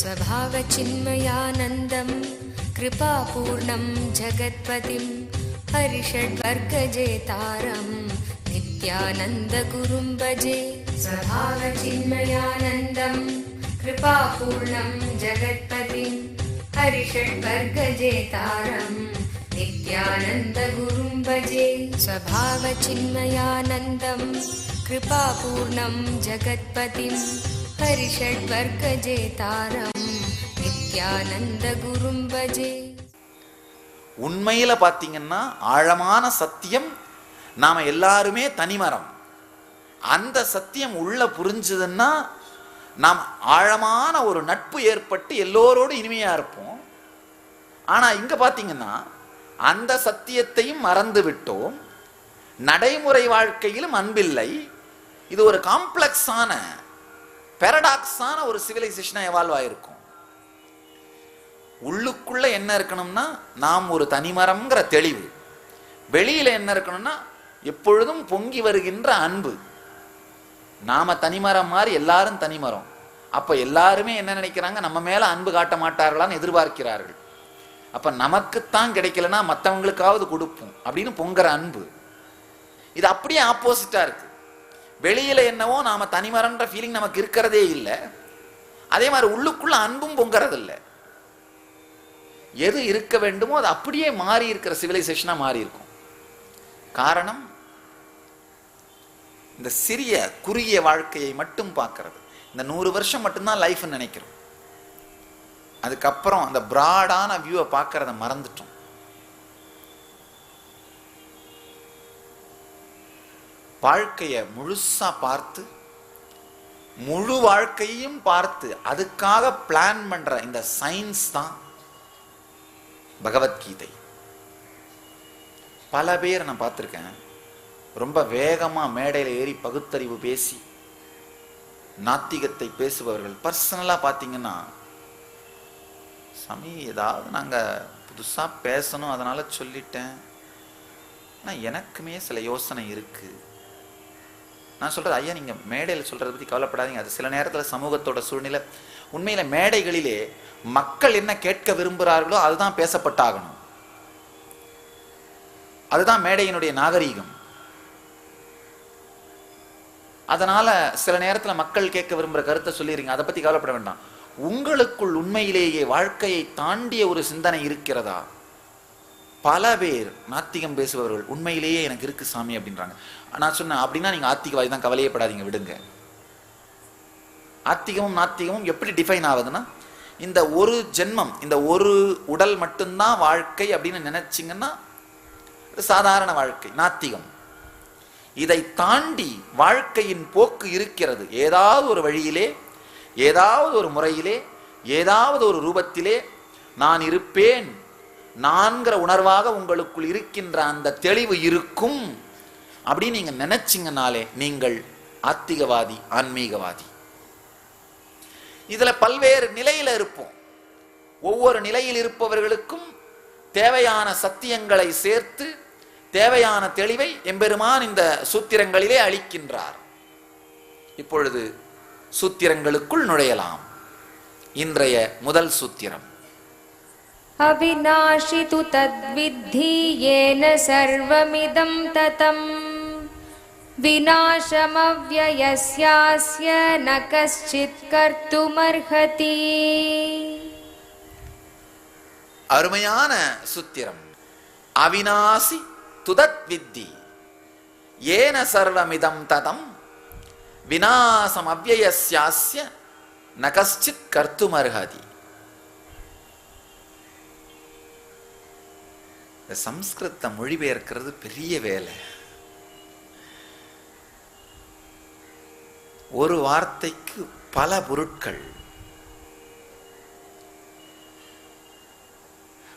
स्वभावचिन्मयानन्दं कृपापूर्णं जगत्पतिं हरिषड्वर्गजेतारं नित्यानन्दगुरुं भजे। स्वभावचिन्मयानन्दं कृपापूर्णं जगत्पतिं हरिषड्वर्गजेतारं नित्यानन्दगुरुं भजे। स्वभावचिन्मयानन्दं कृपापूर्णं जगत्पतिं हरिषड्वर्गजेतारं नित्यानन्दगुरुं भजे உண்மையில பார்த்தீங்கன்னா ஆழமான சத்தியம் நாம எல்லாருமே தனிமரம் அந்த சத்தியம் உள்ள புரிஞ்சுதுன்னா நாம் ஆழமான ஒரு நட்பு ஏற்பட்டு எல்லோரோடும் இனிமையா இருப்போம் ஆனா இங்க பார்த்தீங்கன்னா அந்த சத்தியத்தையும் மறந்து விட்டோம் நடைமுறை வாழ்க்கையிலும் அன்பில்லை இது ஒரு காம்ப்ளெக்ஸான பெரடாக்ஸான ஒரு சிவிலைசேஷனாக எவால்வ் ஆயிருக்கும். உள்ளுக்குள்ள என்ன இருக்கணும்னா நாம் ஒரு தனிமரம்ங்கிற தெளிவு. வெளியில என்ன இருக்கணும்னா எப்பொழுதும் பொங்கி வருகின்ற அன்பு. நாம தனிமரம் மாதிரி எல்லாரும் தனிமரம் அப்ப எல்லாருமே என்ன நினைக்கிறாங்க நம்ம மேல அன்பு காட்ட மாட்டார்களான்னு எதிர்பார்க்கிறார்கள். அப்ப நமக்குத்தான் கிடைக்கலன்னா மற்றவங்களுக்காவது கொடுப்போம் அப்படின்னு பொங்குற அன்பு. இது அப்படியே ஆப்போசிட்டா இருக்கு. வெளியில என்னவோ நாம தனிமரன்ற ஃபீலிங் நமக்கு இருக்கிறதே இல்லை. அதே மாதிரி உள்ளுக்குள்ள அன்பும் பொங்கறது இல்லை எது இருக்க வேண்டுமோ அது அப்படியே மாறி இருக்கிற சிவிலைசேஷனா மாறி இருக்கும். காரணம் இந்த சிறிய குறுகிய வாழ்க்கையை மட்டும் பார்க்கறது. இந்த நூறு வருஷம் மட்டும்தான் லைஃப்னு நினைக்கிறோம். அதுக்கப்புறம் அந்த பிராடான வியூவை பார்க்கறத மறந்துட்டோம். வாழ்க்கையை முழுசா பார்த்து முழு வாழ்க்கையையும் பார்த்து அதுக்காக பிளான் பண்ற இந்த சயின்ஸ் தான் பகவத்கீதை. பல பேர் நான் பார்த்துருக்கேன். ரொம்ப வேகமாக மேடையில் ஏறி பகுத்தறிவு பேசி நாத்திகத்தை பேசுபவர்கள். பர்சனலாக பார்த்தீங்கன்னா சாமி ஏதாவது நாங்கள் புதுசாக பேசணும் அதனால் சொல்லிட்டேன். ஆனால் எனக்குமே சில யோசனை இருக்குது நான் சொல்கிறது ஐயா நீங்க மேடையில் சொல்றதை பற்றி கவலைப்படாதீங்க. அது சில நேரத்தில் சமூகத்தோட சூழ்நிலை. உண்மையில மேடைகளிலே மக்கள் என்ன கேட்க விரும்புகிறார்களோ அதுதான் பேசப்பட்டாகணும். அதுதான் மேடையினுடைய நாகரீகம். அதனால சில நேரத்துல மக்கள் கேட்க விரும்புற கருத்தை சொல்லிடுங்க அதை பத்தி கவலைப்பட வேண்டாம். உங்களுக்குள் உண்மையிலேயே வாழ்க்கையை தாண்டிய ஒரு சிந்தனை இருக்கிறதா? பல பேர் நாத்திகம் பேசுபவர்கள் உண்மையிலேயே எனக்கு இருக்கு சாமி அப்படின்றாங்க. நான் சொன்னேன் அப்படின்னா நீங்க ஆத்திகவாதி தான் கவலையப்படாதீங்க விடுங்க. ஆத்திகமும் நாத்திகமும் எப்படி டிஃபைன் ஆகுதுன்னா இந்த ஒரு ஜென்மம் இந்த ஒரு உடல் மட்டும்தான் வாழ்க்கை அப்படின்னு நினைச்சிங்கன்னா சாதாரண வாழ்க்கை நாத்திகம். இதை தாண்டி வாழ்க்கையின் போக்கு இருக்கிறது. ஏதாவது ஒரு வழியிலே ஏதாவது ஒரு முறையிலே ஏதாவது ஒரு ரூபத்திலே நான் இருப்பேன். நான்கிற உணர்வாக உங்களுக்குள் இருக்கின்ற அந்த தெளிவு இருக்கும். அப்படின்னு நீங்கள் நினச்சிங்கனாலே நீங்கள் ஆத்திகவாதி ஆன்மீகவாதி. இதில் பல்வேறு நிலையில் இருப்போம். ஒவ்வொரு நிலையில் இருப்பவர்களுக்கும் தேவையான சத்தியங்களை சேர்த்து தேவையான தெளிவை எம்பெருமான் இந்த சூத்திரங்களிலே அளிக்கின்றார். இப்பொழுது சூத்திரங்களுக்குள் நுழையலாம். இன்றைய முதல் சூத்திரம். அவிநாஷி து தத்வித்தி ஏன சர்வமிதம் ததம். विनाशमव्ययस्यास्य न कश्चित् कर्तुमर्हति அருமையான சூத்திரம் அவிநாசி துதத் வித்தி ஏன சர்வமிதம் ததம் விநாசம் அவ்வயஸ்யாஸ்ய ந கஷ்டித் கர்த்துமர்ஹதி இந்த சம்ஸ்கிருத மொழிபெயர்க்கிறது பெரிய வேலை ஒரு வார்த்தைக்கு பல பொருட்கள்.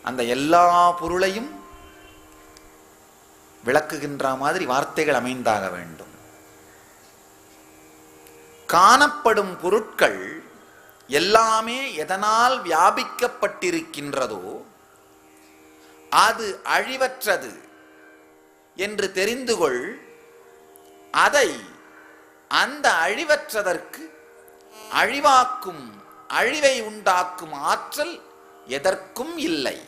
அந்த எல்லா பொருளையும் விளக்குகின்ற மாதிரி வார்த்தைகள் அமைந்தாக வேண்டும். காணப்படும் பொருட்கள் எல்லாமே எதனால் வியாபிக்கப்பட்டிருக்கின்றதோ அது அழிவற்றது என்று தெரிந்து கொள். அதை அந்த அழிவற்றதற்கு அழிவாக்கும் அழிவை உண்டாக்கும் ஆற்றல் எதற்கும் இல்லை.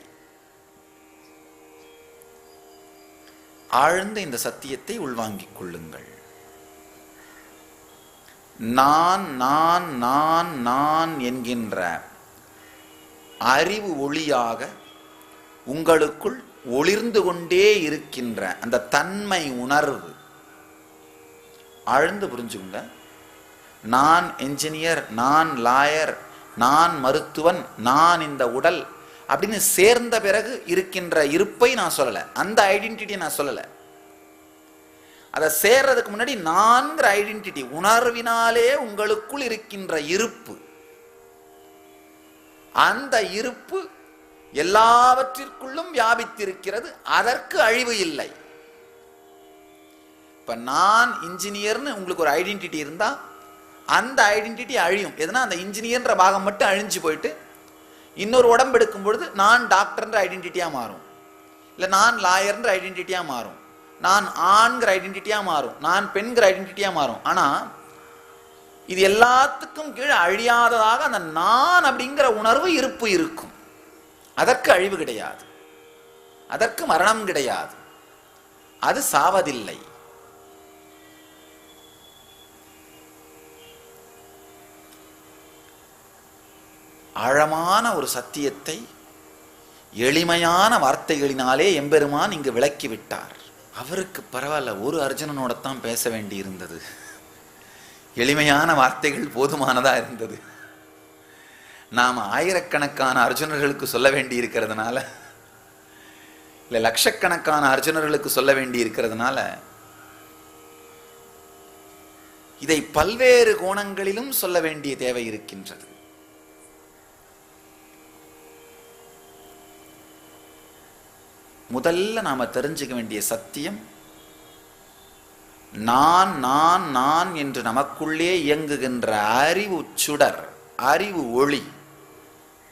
ஆழ்ந்த இந்த சத்தியத்தை உள்வாங்கிக் கொள்ளுங்கள். நான் நான் நான் நான் என்கின்ற அறிவு ஒளியாக உங்களுக்குள் ஒளிர்ந்து கொண்டே இருக்கின்ற அந்த தன்மை உணர்வு ஆழ்ந்து புரிஞ்சுங்க நான் என்ஜினியர் நான் லாயர் நான் மருத்துவன் நான் இந்த உடல் அப்படின்னு சேர்ந்த பிறகு இருக்கின்ற இருப்பை நான் சொல்லலை. அந்த ஐடென்டிட்டியை நான் சொல்லலை. அதை சேர்றதுக்கு முன்னாடி நான்கிற ஐடென்டிட்டி உணர்வினாலே உங்களுக்குள் இருக்கின்ற இருப்பு. அந்த இருப்பு எல்லாவற்றிற்குள்ளும் வியாபித்திருக்கிறது அதற்கு அழிவு இல்லை. இப்போ நான் இன்ஜினியர்னு உங்களுக்கு ஒரு ஐடென்டிட்டி இருந்தால் அந்த ஐடென்டிட்டி அழியும். எதுனா அந்த இன்ஜினியர்ன்ற பாகம் மட்டும் அழிஞ்சு போயிட்டு இன்னொரு உடம்பு எடுக்கும் பொழுது நான் டாக்டர்ன்ற ஐடென்டிட்டியாக மாறும். இல்லை நான் லாயர்ன்ற ஐடென்டிட்டியாக மாறும். நான் ஆண்கிற ஐடென்டிட்டியாக மாறும். நான் பெண்கிற ஐடென்டிட்டியாக மாறும். ஆனால் இது எல்லாத்துக்கும் கீழே அழியாததாக அந்த நான் அப்படிங்கிற உணர்வு இருப்பு இருக்கும். அதற்கு அழிவு கிடையாது. அதற்கு மரணம் கிடையாது. அது சாவதில்லை. ஆழமான ஒரு சத்தியத்தை எளிமையான வார்த்தைகளினாலே எம்பெருமான் இங்கு விளக்கி விட்டார் அவருக்கு பரவாயில்ல ஒரு அர்ஜுனனோட தான் பேச வேண்டி இருந்தது எளிமையான வார்த்தைகள் போதுமானதா இருந்தது. நாம் ஆயிரக்கணக்கான அர்ஜுனர்களுக்கு சொல்ல வேண்டி இருக்கிறதுனால இல்லை லட்சக்கணக்கான அர்ஜுனர்களுக்கு சொல்ல வேண்டி இருக்கிறதுனால இதை பல்வேறு கோணங்களிலும் சொல்ல வேண்டிய தேவை இருக்கின்றது. முதல்ல நாம தெரிஞ்சுக்க வேண்டிய சத்தியம் நான் நான் நான் என்று நமக்குள்ளே இயங்குகின்ற அறிவு சுடர் அறிவு ஒளி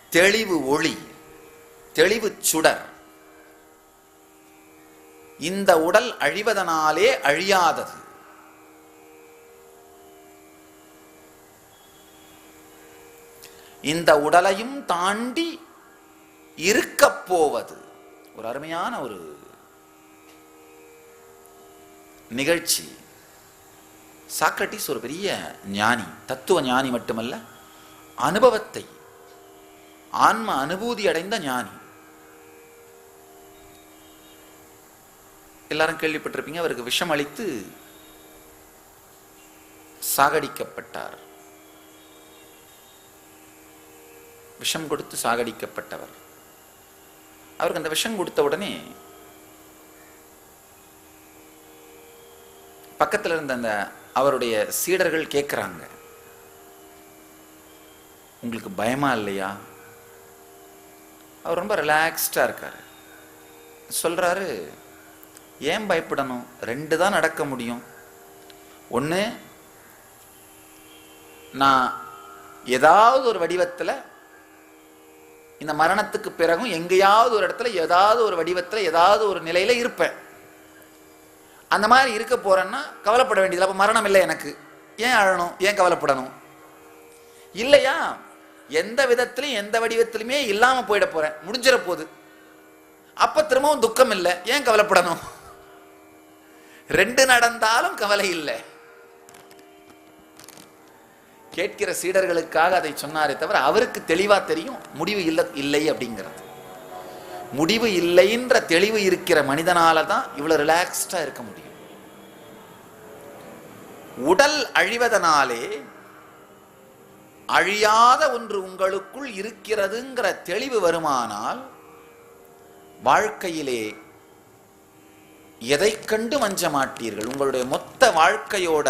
தெளிவு ஒளி தெளிவு சுடர். இந்த உடல் அழிவதனாலே அழியாதது. இந்த உடலையும் தாண்டி இருக்கப் போவது. ஒரு அருமையான ஒரு நிகழ்ச்சி. சாக்ரட்டிஸ் ஒரு பெரிய ஞானி தத்துவ ஞானி மட்டுமல்ல அனுபவத்தை ஆன்ம அனுபூதி அடைந்த ஞானி. எல்லாரும் கேள்விப்பட்டிருப்பீங்க அவருக்கு விஷம் அளித்து சாகடிக்கப்பட்டார். விஷம் கொடுத்து சாகடிக்கப்பட்டவர். அவருக்கு அந்த விஷம் கொடுத்த உடனே பக்கத்தில் இருந்த அந்த அவருடைய சீடர்கள் கேட்குறாங்க உங்களுக்கு பயமா இல்லையா? அவர் ரொம்ப ரிலாக்ஸ்டாக இருக்கார். சொல்றாரு ஏன் பயப்படணும்? ரெண்டு தான் நடக்க முடியும். ஒன்று நான் ஏதாவது ஒரு வடிவத்தில் இந்த மரணத்துக்கு பிறகும் எங்கேயாவது ஒரு இடத்துல ஏதாவது ஒரு வடிவத்தில் ஏதாவது ஒரு நிலையில இருப்பேன். அந்த மாதிரி இருக்க போறேன்னா கவலைப்பட வேண்டியது அப்போ மரணம் இல்லை எனக்கு. ஏன் அழணும்? ஏன் கவலைப்படணும்? இல்லையா? எந்த விதத்திலையும் எந்த வடிவத்திலுமே இல்லாமல் போயிட போறேன். முடிஞ்சிட போகுது அப்ப திரும்பவும் துக்கம் இல்லை ஏன் கவலைப்படணும்? ரெண்டு நடந்தாலும் கவலை இல்லை. கேட்கிற சீடர்களுக்காக அதை சொன்னாரே தவிர அவருக்கு தெளிவா தெரியும் முடிவு இல்லை இல்லை அப்படிங்கிறது. முடிவு இல்லைன்ற தெளிவு இருக்கிற மனிதனால தான் இவ்வளவு ரிலாக்ஸ்டா இருக்க முடியும். உடல் அழிவதனாலே அழியாத ஒன்று உங்களுக்குள் இருக்கிறதுங்கிற தெளிவு வருமானால் வாழ்க்கையிலே எதை கண்டு மஞ்ச மாட்டீர்கள்? உங்களுடைய மொத்த வாழ்க்கையோட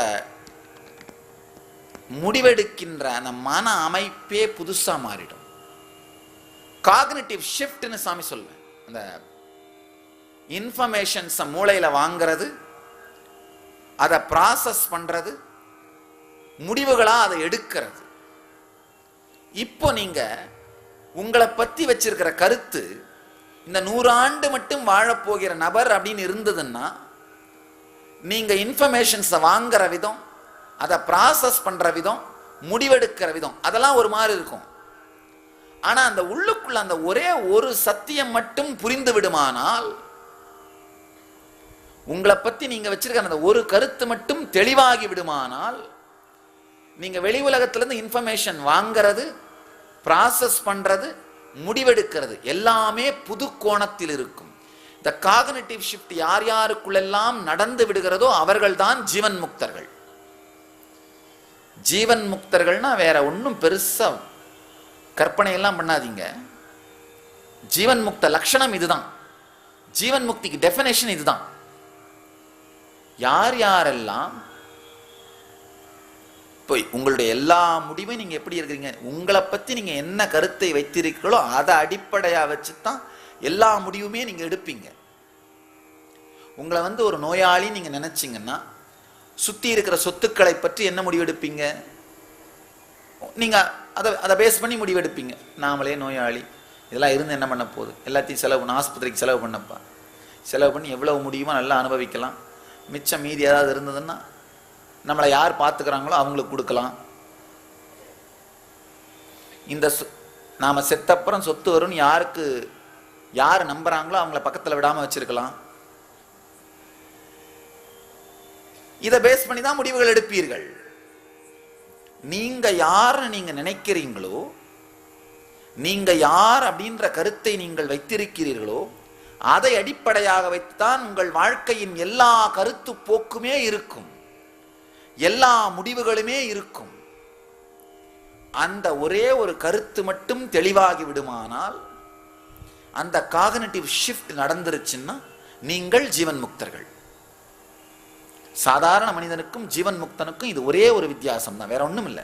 முடிவெடுக்கின்ற அந்த மன அமைப்பே புதுசாக மாறிடும். காக்னிட்டிவ் ஷிஃப்ட்னு சாமி சொல்லுவேன். அந்த இன்ஃபர்மேஷன்ஸை மூளையில் வாங்குறது அதை ப்ராசஸ் பண்ணுறது முடிவுகளாக அதை எடுக்கிறது. இப்போ நீங்கள் உங்களை பற்றி வச்சிருக்கிற கருத்து இந்த நூறாண்டு மட்டும் வாழப்போகிற நபர் அப்படின்னு இருந்ததுன்னா நீங்கள் இன்ஃபர்மேஷன்ஸை வாங்குற விதம் அதை ப்ராசஸ் பண்ணுற விதம் முடிவெடுக்கிற விதம் அதெல்லாம் ஒரு மாதிரி இருக்கும். ஆனால் அந்த உள்ளுக்குள்ள அந்த ஒரே ஒரு சத்தியம் மட்டும் புரிந்து விடுமானால் உங்களை பற்றி நீங்கள் வச்சிருக்கிற அந்த ஒரு கருத்து மட்டும் தெளிவாகி விடுமானால் நீங்கள் வெளி உலகத்திலேருந்து இன்ஃபர்மேஷன் வாங்குறது ப்ராசஸ் பண்ணுறது முடிவெடுக்கிறது எல்லாமே புது கோணத்தில் இருக்கும். இந்த காகனட்டிவ் ஷிஃப்ட் யார் யாருக்குள்ளெல்லாம் நடந்து விடுகிறதோ அவர்கள்தான் ஜீவன் முக்தர்கள். ஜீவன் முக்தர்கள்னா வேற ஒன்றும் பெருசா கற்பனை எல்லாம் பண்ணாதீங்க. ஜீவன் முக்த லட்சணம் இதுதான். ஜீவன் முக்திக்கு டெஃபினேஷன் இதுதான். யார் யாரெல்லாம் இப்போ உங்களுடைய எல்லா முடிவும் நீங்க எப்படி இருக்கிறீங்க உங்களை பத்தி நீங்க என்ன கருத்தை வைத்திருக்கிறீர்களோ அதை அடிப்படையா வச்சு தான் எல்லா முடிவுமே நீங்க எடுப்பீங்க. உங்களை வந்து ஒரு நோயாளி நீங்க நினைச்சீங்கன்னா சுத்தி இருக்கிற சொத்துக்களை பற்றி என்ன முடிவெடுப்பீங்க? நீங்கள் நீங்க அதை அதை பேஸ் பண்ணி முடிவெடுப்பீங்க. நாமளே நோயாளி. இதெல்லாம் இருந்து என்ன பண்ண போகுது? எல்லாத்தையும் செலவு பண்ண ஆஸ்பத்திரிக்கு செலவு பண்ணப்பா. செலவு பண்ணி எவ்வளவு முடியுமோ நல்லா அனுபவிக்கலாம். மிச்சம் மீதி ஏதாவது இருந்ததுன்னா நம்மளை யார் பார்த்துக்கிறாங்களோ அவங்களுக்கு கொடுக்கலாம். இந்த சொ- நாம செத்தப்புறம் சொத்து வரும்னு யாருக்கு யார் நம்புறாங்களோ அவங்கள பக்கத்தில் விடாமல் வச்சிருக்கலாம். இதை பேஸ் பண்ணி தான் முடிவுகள் எடுப்பீர்கள். நீங்க யாருன்னு நீங்க நினைக்கிறீங்களோ நீங்க யார் அப்படின்ற கருத்தை நீங்கள் வைத்திருக்கிறீர்களோ அதை அடிப்படையாக வைத்துத்தான் உங்கள் வாழ்க்கையின் எல்லா கருத்து போக்குமே இருக்கும். எல்லா முடிவுகளுமே இருக்கும். அந்த ஒரே ஒரு கருத்து மட்டும் தெளிவாகி விடுமானால் அந்த காகனட்டிவ் ஷிஃப்ட் நடந்துருச்சுன்னா நீங்கள் ஜீவன் முக்தர்கள் சாதாரண மனிதனுக்கும் ஜீவன் முக்தனுக்கும் இது ஒரே ஒரு வித்தியாசம் தான் வேற ஒன்றும் இல்லை.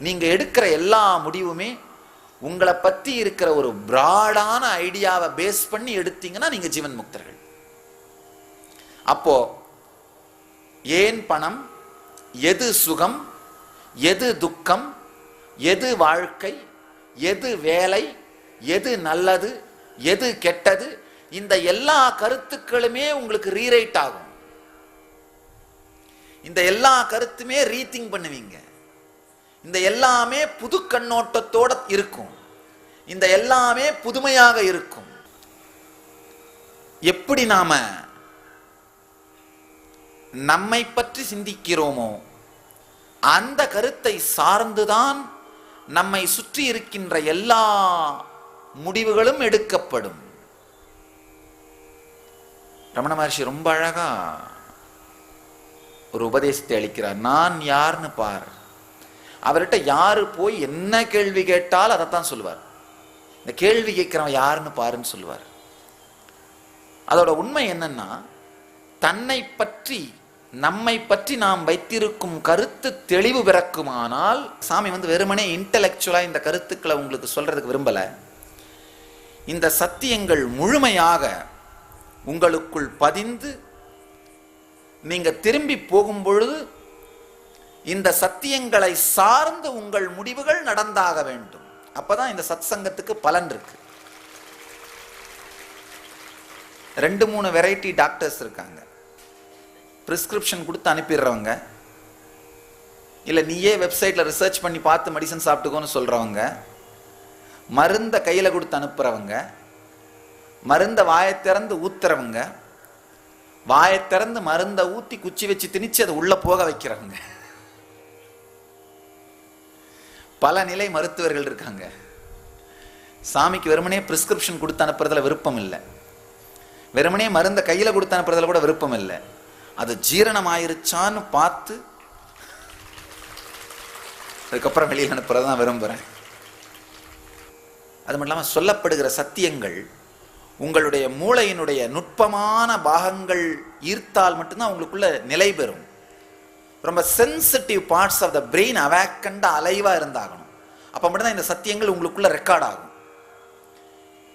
நீங்கள் எடுக்கிற எல்லா முடிவுமே உங்களை பற்றி இருக்கிற ஒரு பிராடான ஐடியாவை பேஸ் பண்ணி எடுத்தீங்கன்னா நீங்கள் ஜீவன் முக்தர்கள் அப்போ ஏன் பணம் எது சுகம் எது துக்கம் எது வாழ்க்கை எது வேலை எது நல்லது எது கெட்டது இந்த எல்லா கருத்துக்களுமே உங்களுக்கு ரீரைட் ஆகும். இந்த எல்லா கருத்துமே ரீதிங் பண்ணுவீங்க. இந்த எல்லாமே புது கண்ணோட்டத்தோட இருக்கும். இந்த எல்லாமே புதுமையாக இருக்கும். எப்படி நாம நம்மை பற்றி சிந்திக்கிறோமோ அந்த கருத்தை சார்ந்துதான் நம்மை சுற்றி இருக்கின்ற எல்லா முடிவுகளும் எடுக்கப்படும். ரமண மகர்ஷி ரொம்ப அழகா ஒரு உபதேசத்தை அளிக்கிறார். நான் யார்னு பார். அவர்கிட்ட யாரு போய் என்ன கேள்வி கேட்டால் அதைத்தான் சொல்லுவார். இந்த கேள்வி கேட்கிறவன் யாருன்னு பாருன்னு சொல்லுவார். அதோட உண்மை என்னன்னா தன்னை பற்றி நம்மை பற்றி நாம் வைத்திருக்கும் கருத்து தெளிவு பிறக்குமானால் சாமி வந்து வெறுமனே இன்டலெக்சுவலா இந்த கருத்துக்களை உங்களுக்கு சொல்றதுக்கு விரும்பல. இந்த சத்தியங்கள் முழுமையாக உங்களுக்குள் பதிந்து நீங்கள் திரும்பி போகும் பொழுது இந்த சத்தியங்களை சார்ந்து உங்கள் முடிவுகள் நடந்தாக வேண்டும். அப்பதான் இந்த சத்சங்கத்துக்கு பலன் இருக்கு. ரெண்டு மூணு வெரைட்டி டாக்டர்ஸ் இருக்காங்க. பிரிஸ்கிரிப்ஷன் கொடுத்து அனுப்பிடுறவங்க. இல்லை நீயே வெப்சைட்டில் ரிசர்ச் பண்ணி பார்த்து மெடிசன் சாப்பிட்டுக்கோன்னு சொல்கிறவங்க மருந்தை கையில் கொடுத்து அனுப்புகிறவங்க மருந்தை வாயை திறந்து ஊத்துறவங்க. வாயை திறந்து மருந்தை ஊற்றி குச்சி வச்சு திணிச்சு அதை உள்ளே போக வைக்கிறாங்க. பல நிலை மருத்துவர்கள் இருக்காங்க. சாமிக்கு வெறுமனே பிரிஸ்கிரிப்ஷன் கொடுத்து அனுப்புறதுல விருப்பம் இல்லை. வெறுமனே மருந்தை கையில் கொடுத்து அனுப்புறதுல கூட விருப்பம் இல்லை. அது ஜீரணம் ஆயிருச்சான்னு பார்த்து அதுக்கப்புறம் வெளியில் அனுப்புறதான் விரும்புறேன். விரும்புகிறேன் அது மட்டும் இல்லாமல் சொல்லப்படுகிற சத்தியங்கள் உங்களுடைய மூளையினுடைய நுட்பமான பாகங்கள் ஈர்த்தால் மட்டும்தான் உங்களுக்குள்ள நிலை பெறும். ரொம்ப sensitive parts of the brain awakened அலைவாக இருந்தாகணும். அப்போ மட்டும்தான் இந்த சத்தியங்கள் உங்களுக்குள்ள ரெக்கார்ட் ஆகும்.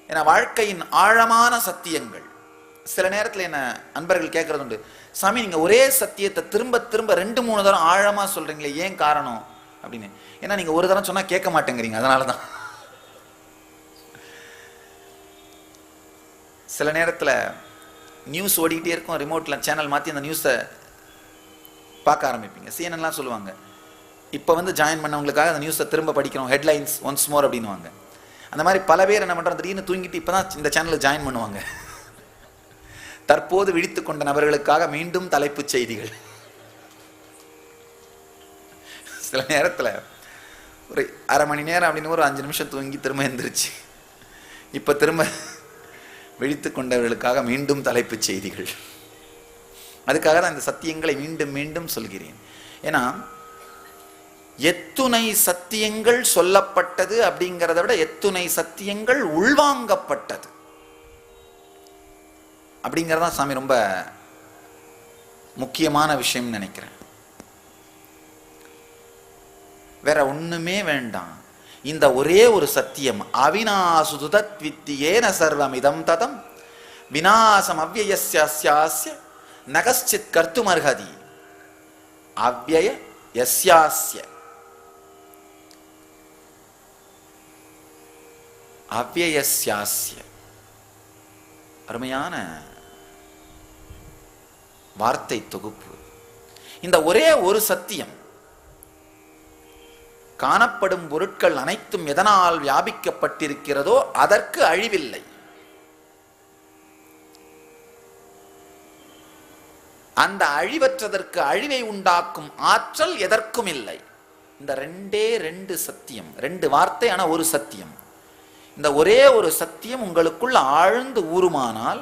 ஏன்னா வாழ்க்கையின் ஆழமான சத்தியங்கள். சில நேரத்தில் என்ன அன்பர்கள் கேட்கறது உண்டு சாமி நீங்கள் ஒரே சத்தியத்தை திரும்ப திரும்ப ரெண்டு மூணு தரம் ஆழமாக சொல்கிறீங்களே ஏன் காரணம்? அப்படின்னு. ஏன்னா நீங்கள் ஒரு தரம் சொன்னால் கேட்க மாட்டேங்கிறீங்க அதனால தான் சில நேரத்தில் நியூஸ் ஓடிக்கிட்டே இருக்கும். ரிமோட்டில் சேனல் மாற்றி அந்த நியூஸை பார்க்க ஆரம்பிப்பீங்க. சிஎன்என்லாம் சொல்லுவாங்க. இப்போ வந்து ஜாயின் பண்ணவங்களுக்காக அந்த நியூஸை திரும்ப படிக்கிறோம். ஹெட்லைன்ஸ் ஒன்ஸ் மோர் அப்படின்னுவாங்க. அந்த மாதிரி பல பேர் என்ன பண்ணுறோம் திடீர்னு தூங்கிட்டு இப்போ தான் இந்த சேனலில் ஜாயின் பண்ணுவாங்க. தற்போது விழித்து கொண்ட நபர்களுக்காக மீண்டும் தலைப்புச் செய்திகள். சில நேரத்தில் ஒரு அரை மணி நேரம் அப்படின்னு ஒரு அஞ்சு நிமிஷம் தூங்கி திரும்ப எந்திரிச்சு. இப்போ திரும்ப விழித்து கொண்டவர்களுக்காக மீண்டும் தலைப்புச் செய்திகள். அதுக்காக தான் இந்த சத்தியங்களை மீண்டும் மீண்டும் சொல்கிறேன். ஏன்னா எத்துணை சத்தியங்கள் சொல்லப்பட்டது அப்படிங்கிறத விட எத்துணை சத்தியங்கள் உள்வாங்கப்பட்டது. அப்படிங்கிறதான் சாமி ரொம்ப முக்கியமான விஷயம்னு நினைக்கிறேன். வேற ஒண்ணுமே வேண்டாம். இந்த ஒரே ஒரு சத்தியம். அவினாசுதத் வித்தியேன சர்வமிதம் ததம். விநாசம் அவ்வயஸ்யாஸ்ய நகச்சித் கர்த்துமர்ஹதி. அவ்வய யஸ்யாஸ்ய. அவ்வயஸ்யாஸ்ய அருமையான வார்த்தை தொகுப்பு. இந்த ஒரே ஒரு சத்தியம். காணப்படும் பொருட்கள் அனைத்தும் எதனால் வியாபிக்கப்பட்டிருக்கிறதோ அதற்கு அழிவில்லை. அந்த அழிவற்றதற்கு அழிவை உண்டாக்கும் ஆற்றல் எதற்கும் இல்லை. இந்த ரெண்டே ரெண்டு சத்தியம் ரெண்டு வார்த்தை ஆனால் ஒரு சத்தியம். இந்த ஒரே ஒரு சத்தியம் உங்களுக்குள் ஆழ்ந்து ஊறுமானால்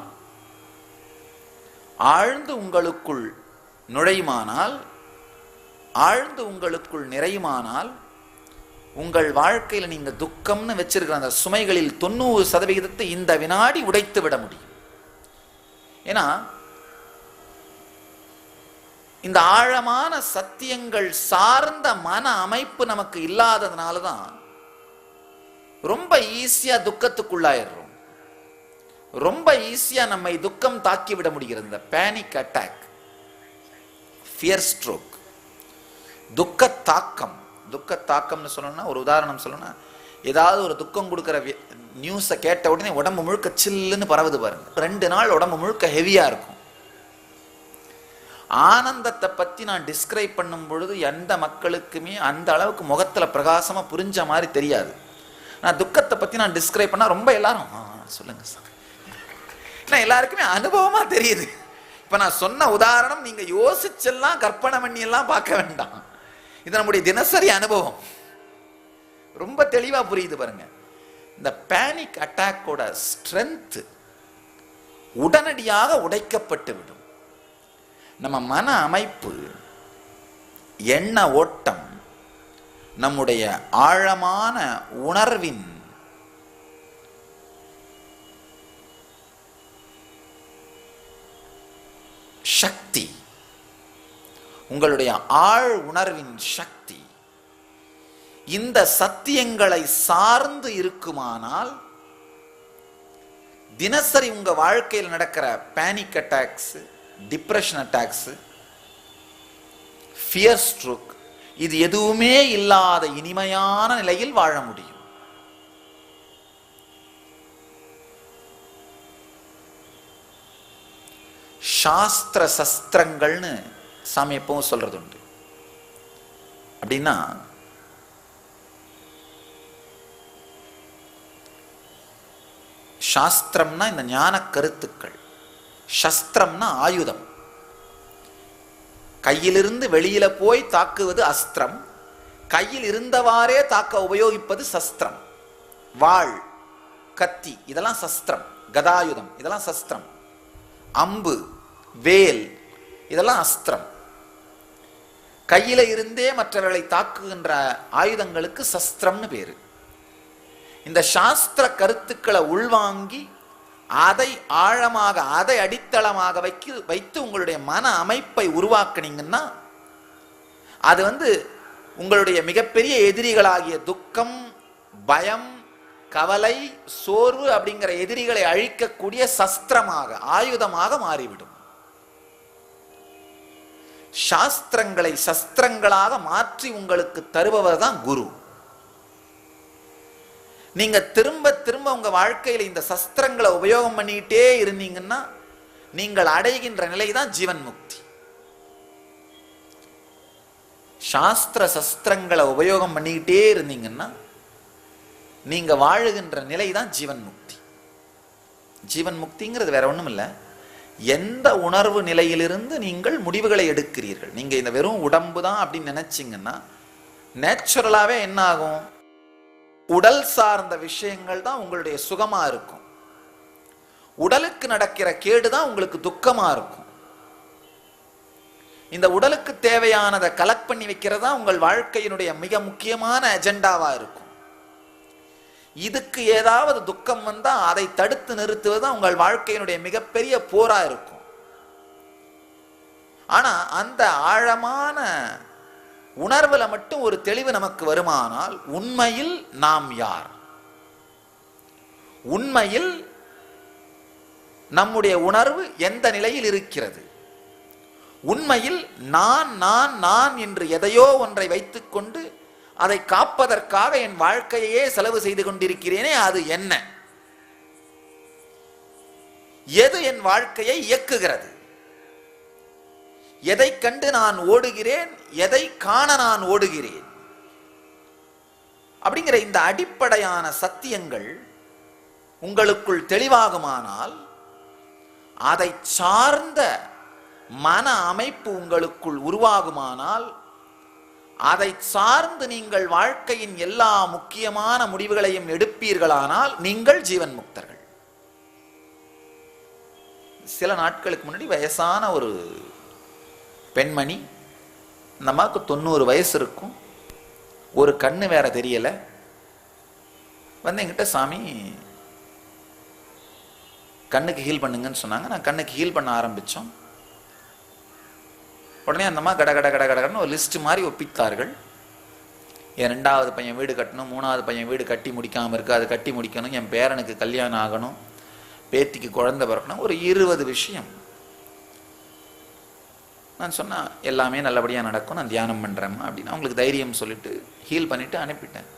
ஆழ்ந்து உங்களுக்குள் நுழையுமானால் ஆழ்ந்து உங்களுக்குள் நிறையுமானால் உங்கள் வாழ்க்கையில் நீங்கள் துக்கம்னு வச்சிருக்கிற அந்த சுமைகளில் தொண்ணூறு சதவிகிதத்தை இந்த வினாடி உடைத்து விட முடியும். ஏன்னா இந்த ஆழமான சத்தியங்கள் சார்ந்த மன அமைப்பு நமக்கு இல்லாததுனால தான் ரொம்ப ஈஸியாக துக்கத்துக்குள்ளாயிடுறோம். ரொம்ப ஈஸியாக நம்மை துக்கம் தாக்கி விட முடிகிறது. இந்த பேனிக் அட்டாக் ஃபியர் ஸ்ட்ரோக் துக்க தாக்கம் துக்க தாக்கம்னு சொல்லணும்னா ஒரு உதாரணம் சொல்லணும்னா ஏதாவது ஒரு துக்கம் கொடுக்குற நியூஸை கேட்ட உடனே உடம்பு முழுக்க சில்லுன்னு பரவுது பாருங்க. ரெண்டு நாள் உடம்பு முழுக்க ஹெவியா இருக்கும். ஆனந்தத்தை பத்தி நான் டிஸ்கிரைப் பண்ணும் பொழுது எந்த மக்களுக்குமே அந்த அளவுக்கு முகத்துல பிரகாசமா புரிஞ்ச மாதிரி தெரியாது. நான் துக்கத்தை பத்தி நான் டிஸ்கிரைப் பண்ணால் ரொம்ப எல்லாரும் சொல்லுங்க சார். ஏன்னா எல்லாருக்குமே அனுபவமா தெரியுது. இப்ப நான் சொன்ன உதாரணம் நீங்க யோசிச்செல்லாம் கற்பனை பண்ணி எல்லாம் பார்க்க வேண்டாம். இது நம்முடைய தினசரி அனுபவம். ரொம்ப தெளிவா புரியுது பாருங்க. இந்த பேனிக் அட்டாக்கோட ஸ்ட்ரென்த் உடனடியாக உடைக்கப்பட்டு விடும். நம்ம மன அமைப்பு எண்ண ஓட்டம் நம்முடைய ஆழமான உணர்வின் சக்தி உங்களுடைய ஆழ் உணர்வின் சக்தி. இந்த சத்தியங்களை சார்ந்து இருக்குமானால் தினசரி உங்க வாழ்க்கையில் நடக்கிற panic attacks depression attacks fear stroke இது எதுவுமே இல்லாத இனிமையான நிலையில் வாழ முடியும். சாஸ்திர சஸ்திரங்கள்னு சாமி எப்பவும் சொல்றது உண்டு அப்படின்னா சாஸ்திரம்னா இந்த ஞான கருத்துக்கள். சஸ்திரம்னா ஆயுதம். கையிலிருந்து வெளியில போய் தாக்குவது அஸ்திரம். கையில் இருந்தவாறே தாக்க உபயோகிப்பது சஸ்திரம். வாள் கத்தி இதெல்லாம் சஸ்திரம். கதாயுதம் இதெல்லாம் சஸ்திரம். அம்பு வேல் இதெல்லாம் அஸ்திரம். கையில இருந்தே மற்றவர்களை தாக்குகின்ற ஆயுதங்களுக்கு சஸ்திரம்னு பேரு. இந்த சாஸ்திர கருத்துக்களை உள்வாங்கி அதை ஆழமாக அதை அடித்தளமாக வைக்க வைத்து உங்களுடைய மன அமைப்பை உருவாக்குனீங்கன்னா அது வந்து உங்களுடைய மிகப்பெரிய எதிரிகளாகிய துக்கம் பயம் கவலை சோர்வு அப்படிங்கிற எதிரிகளை அழிக்கக்கூடிய சஸ்திரமாக ஆயுதமாக மாறிவிடும். சாஸ்திரங்களை சஸ்திரங்களாக மாற்றி உங்களுக்கு தருபவர் தான் குரு. நீங்க திரும்ப திரும்ப உங்க வாழ்க்கையில இந்த சஸ்திரங்களை உபயோகம் பண்ணிக்கிட்டே இருந்தீங்கன்னா நீங்கள் அடைகின்ற நிலை தான் ஜீவன் முக்தி. சாஸ்திர சஸ்திரங்களை உபயோகம் பண்ணிக்கிட்டே இருந்தீங்கன்னா நீங்க வாழுகின்ற நிலை தான் ஜீவன் முக்தி. ஜீவன் முக்திங்கிறது வேற ஒண்ணும் இல்லை எந்த உணர்வு நிலையிலிருந்து நீங்கள் முடிவுகளை எடுக்கிறீர்கள்? நீங்க இந்த வெறும் உடம்பு தான் அப்படின்னு நினச்சிங்கன்னா நேச்சுரலாகவே என்ன ஆகும்? உடல் சார்ந்த விஷயங்கள் தான் உங்களுடைய சுகமாக இருக்கும். உடலுக்கு நடக்கிற கேடு தான் உங்களுக்கு துக்கமாக இருக்கும். இந்த உடலுக்கு தேவையானதை கலெக்ட் பண்ணி வைக்கிறதா உங்கள் வாழ்க்கையினுடைய மிக முக்கியமான அஜெண்டாவாக இருக்கும். இதுக்கு ஏதாவது துக்கம் வந்தால் அதை தடுத்து நிறுத்துவது உங்கள் வாழ்க்கையினுடைய மிகப்பெரிய போரா இருக்கும். ஆனா அந்த ஆழமான உணர்வுல மட்டும் ஒரு தெளிவு நமக்கு வருமானால் உண்மையில் நாம் யார்? உண்மையில் நம்முடைய உணர்வு எந்த நிலையில் இருக்கிறது? உண்மையில் நான் நான் நான் என்று எதையோ ஒன்றை வைத்துக்கொண்டு அதை காப்பதற்காக என் வாழ்க்கையே செலவு செய்து கொண்டிருக்கிறேனே அது என்ன? எது என் வாழ்க்கையை இயக்குகிறது? எதை கண்டு நான் ஓடுகிறேன் எதை காண நான் ஓடுகிறேன்? அப்படிங்கிற இந்த அடிப்படையான சத்தியங்கள் உங்களுக்குள் தெளிவாகுமானால் அதை சார்ந்த மன அமைப்பு உங்களுக்குள் உருவாகுமானால் அதை சார்ந்து நீங்கள் வாழ்க்கையின் எல்லா முக்கியமான முடிவுகளையும் எடுப்பீர்களானால் நீங்கள் ஜீவன் முக்தர்கள். சில நாட்களுக்கு முன்னாடி வயசான ஒரு பெண்மணி இந்த அம்மாவுக்கு தொண்ணூறு வயசு இருக்கும். ஒரு கண்ணு வேற தெரியல. வந்து என்கிட்ட சாமி கண்ணுக்கு ஹீல் பண்ணுங்கன்னு சொன்னாங்க. நான் கண்ணுக்கு ஹீல் பண்ண ஆரம்பித்தோம் உடனே அந்த அம்மா கட கட கட கடகடன்னு ஒரு லிஸ்ட் மாதிரி ஒப்பித்தார்கள். என் ரெண்டாவது பையன் வீடு கட்டணும் மூணாவது பையன் வீடு கட்டி முடிக்காமல் இருக்கு அது கட்டி முடிக்கணும் என் பேரனுக்கு கல்யாணம் ஆகணும் பேத்திக்கு குழந்தை பிறக்கணும் ஒரு இருபது விஷயம். நான் சொன்னால் எல்லாமே நல்லபடியாக நடக்கும் நான் தியானம் பண்ணுறேன் அப்படின்னு அவங்களுக்கு தைரியம் சொல்லிட்டு ஹீல் பண்ணிவிட்டு அனுப்பிட்டேன்.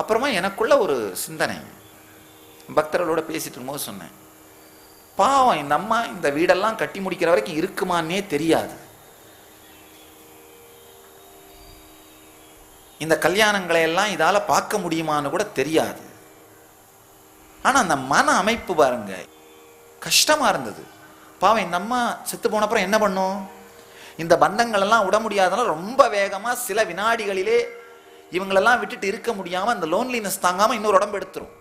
அப்புறமா எனக்குள்ள ஒரு சிந்தனை பக்தர்களோட பேசிட்டு இருக்கும்போது சொன்னேன். பாவம் இந்த அம்மா இந்த வீடெல்லாம் கட்டி முடிக்கிற வரைக்கும் இருக்குமான்னே தெரியாது. இந்த கல்யாணங்களை எல்லாம் இதால் பார்க்க முடியுமான்னு கூட தெரியாது. ஆனால் அந்த மன அமைப்பு பாருங்க கஷ்டமாக இருந்தது. பாவம் இந்த அம்மா செத்து போன அப்புறம் என்ன பண்ணும்? இந்த பந்தங்கள் எல்லாம் விட முடியாதனால ரொம்ப வேகமாக சில வினாடிகளிலே இவங்களெல்லாம் விட்டுட்டு இருக்க முடியாமல் அந்த லோன்லினஸ் தாங்காமல் இன்னொரு உடம்பு எடுத்துரும்.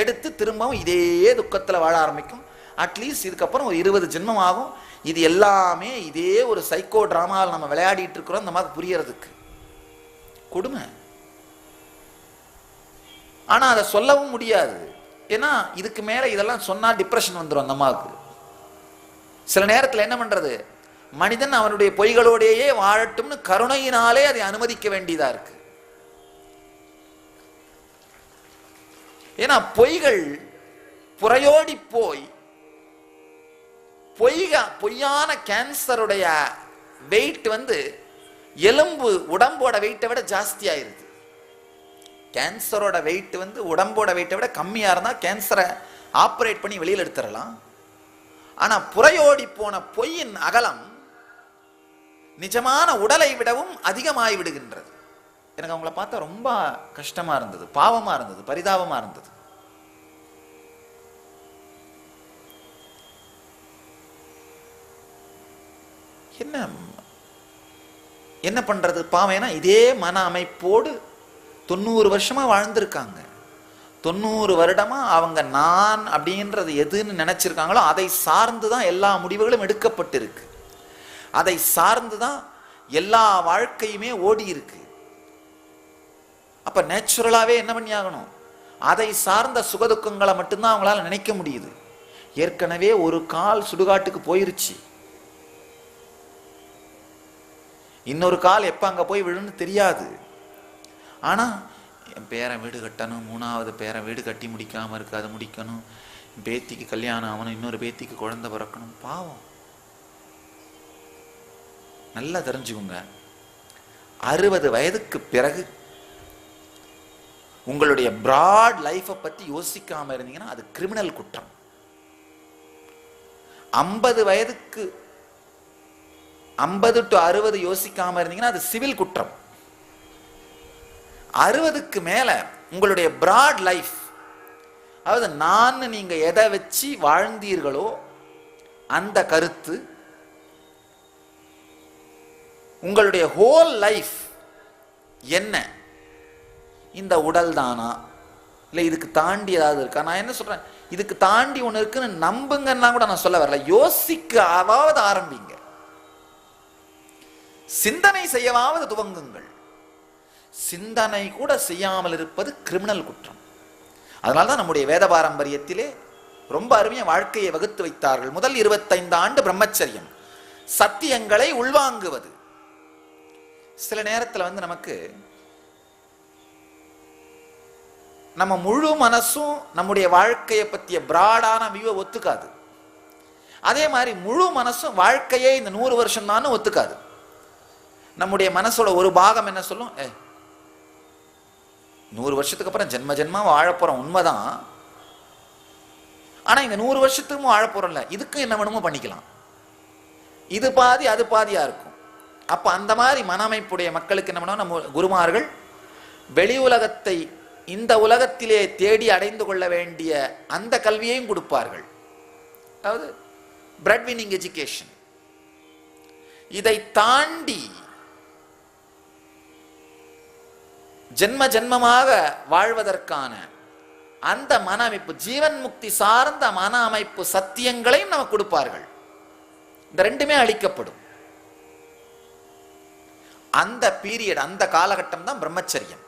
எடுத்து திரும்பவும் இதே துக்கத்தில் வாழ ஆரம்பிக்கும். அட்லீஸ்ட் இதுக்கப்புறம் ஒரு இருபது ஜென்மம் ஆகும். இது எல்லாமே இதே ஒரு சைக்கோ டிராமாவில் நம்ம விளையாடிட்டு இருக்கிறோம். இந்த மாதிரி புரியறதுக்கு. கொடுமை. ஆனால் அதை சொல்லவும் முடியாது. ஏன்னா இதுக்கு மேலே இதெல்லாம் சொன்னால் டிப்ரெஷன் வந்துடும் அந்த அம்மாவுக்கு. சில நேரத்தில் என்ன பண்ணுறது மனிதன் அவனுடைய பொய்களோடையே வாழட்டும்னு கருணையினாலே அதை அனுமதிக்க வேண்டியதாக இருக்கு. ஏன்னா பொய்கள் புறையோடி போய் பொய்க பொய்யான கேன்சருடைய வெயிட் வந்து எலும்பு உடம்போட வெயிட்டை விட ஜாஸ்தி ஆயிருது கேன்சரோட வெயிட் வந்து உடம்போட வெயிட்டை விட கம்மியா இருந்தா கேன்சரை ஆப்ரேட் பண்ணி வெளியில் எடுத்துடலாம். ஆனா புறையோடி போன பொய்யின் அகலம் நிஜமான உடலை விடவும் அதிகமாகி விடுகின்றது. எனக்கு அவங்கள பார்த்தா ரொம்ப கஷ்டமா இருந்தது பாவமா இருந்தது பரிதாபமா இருந்தது. என்ன என்ன பண்ணுறது பாவம் இதே மன அமைப்போடு தொண்ணூறு வருஷமாக வாழ்ந்திருக்காங்க. தொண்ணூறு வருடமாக அவங்க நான் அப்படின்றது எதுன்னு நினச்சிருக்காங்களோ அதை சார்ந்து தான் எல்லா முடிவுகளும் எடுக்கப்பட்டிருக்கு. அதை சார்ந்து தான் எல்லா வாழ்க்கையுமே ஓடி இருக்கு அப்போ நேச்சுரலாகவே என்ன பண்ணி ஆகணும் அதை சார்ந்த சுகதுக்கங்களை மட்டும்தான் அவங்களால நினைக்க முடியுது. ஏற்கனவே ஒரு கால் சுடுகாட்டுக்கு போயிருச்சு. இன்னொரு கால் எப்போ அங்கே போய் விழுன்னு தெரியாது. ஆனால் என் பேரன் வீடு கட்டணும் மூணாவது பேரன் வீடு கட்டி முடிக்காமல் இருக்குது அதை முடிக்கணும். பேத்திக்கு கல்யாணம் ஆகணும் இன்னொரு பேத்திக்கு குழந்தை பிறக்கணும். பாவம். நல்லா தெரிஞ்சுக்குங்க. அறுபது வயதுக்கு பிறகு உங்களுடைய பிராட் லைஃப்பை பற்றி யோசிக்காமல் இருந்தீங்கன்னா அது கிரிமினல் குற்றம். ஐம்பது வயதுக்கு ஐம்பது டு அறுபது யோசிக்காம இருந்தீங்கன்னா அது சிவில் குற்றம். அறுபதுக்கு மேல உங்களுடைய பிராட் லைஃப் அதாவது நான் நீங்க எதை வச்சு வாழ்ந்தீர்களோ அந்த கருத்து உங்களுடைய ஹோல் லைஃப் என்ன? இந்த உடல் தானா? இல்லை இதுக்கு தாண்டி ஏதாவது இருக்கா? நான் என்ன சொல்றேன்? இதுக்கு தாண்டி ஒன்று இருக்குன்னு நம்புங்கன்னா கூட நான் சொல்ல வரல. யோசிக்க அவாவது ஆரம்பிங்க. சிந்தனை செய்யவாவது துவங்குங்கள். சிந்தனை கூட செய்யாமல் இருப்பது கிரிமினல் குற்றம். அதனால தான் நம்முடைய வேத பாரம்பரியத்திலே ரொம்ப அருமையாக வாழ்க்கையை வகுத்து வைத்தார்கள். முதல் இருபத்தைந்து ஆண்டு பிரம்மச்சரியம். சத்தியங்களை உள்வாங்குவது. சில நேரத்தில் வந்து நமக்கு நம்ம முழு மனசும் நம்முடைய வாழ்க்கையை பற்றிய பிராடான வியூவை ஒத்துக்காது. அதே மாதிரி முழு மனசும் வாழ்க்கையே இந்த நூறு வருஷம் தானும் ஒத்துக்காது. நம்முடைய மனசோட ஒரு பாகம் என்ன சொல்லும்? ஏ நூறு வருஷத்துக்கு அப்புறம் ஜென்ம ஜென்மா வாழப்போறோம் உண்மைதான். ஆனா இந்த நூறு வருஷத்துக்கும் வாழப் இல்லை. இதுக்கும் என்ன வேணுமோ பண்ணிக்கலாம். இது பாதி அது பாதியா இருக்கும். அப்ப அந்த மாதிரி மன அமைப்புடைய மக்களுக்கு என்ன பண்ணுவோம்? நம்ம குருமார்கள் வெளி உலகத்தை இந்த உலகத்திலே தேடி அடைந்து கொள்ள வேண்டிய அந்த கல்வியையும் கொடுப்பார்கள். அதாவது பிரெட் வினிங் எஜுகேஷன் இதை தாண்டி ஜென்ம ஜென்மமாக வாழ்வதற்கான அந்த மன அமைப்பு ஜீவன் முக்தி சார்ந்த மன அமைப்பு சத்தியங்களையும் நமக்கு கொடுப்பார்கள். இந்த ரெண்டுமே அளிக்கப்படும் அந்த பீரியட் அந்த காலகட்டம் தான் பிரம்மச்சரியம்.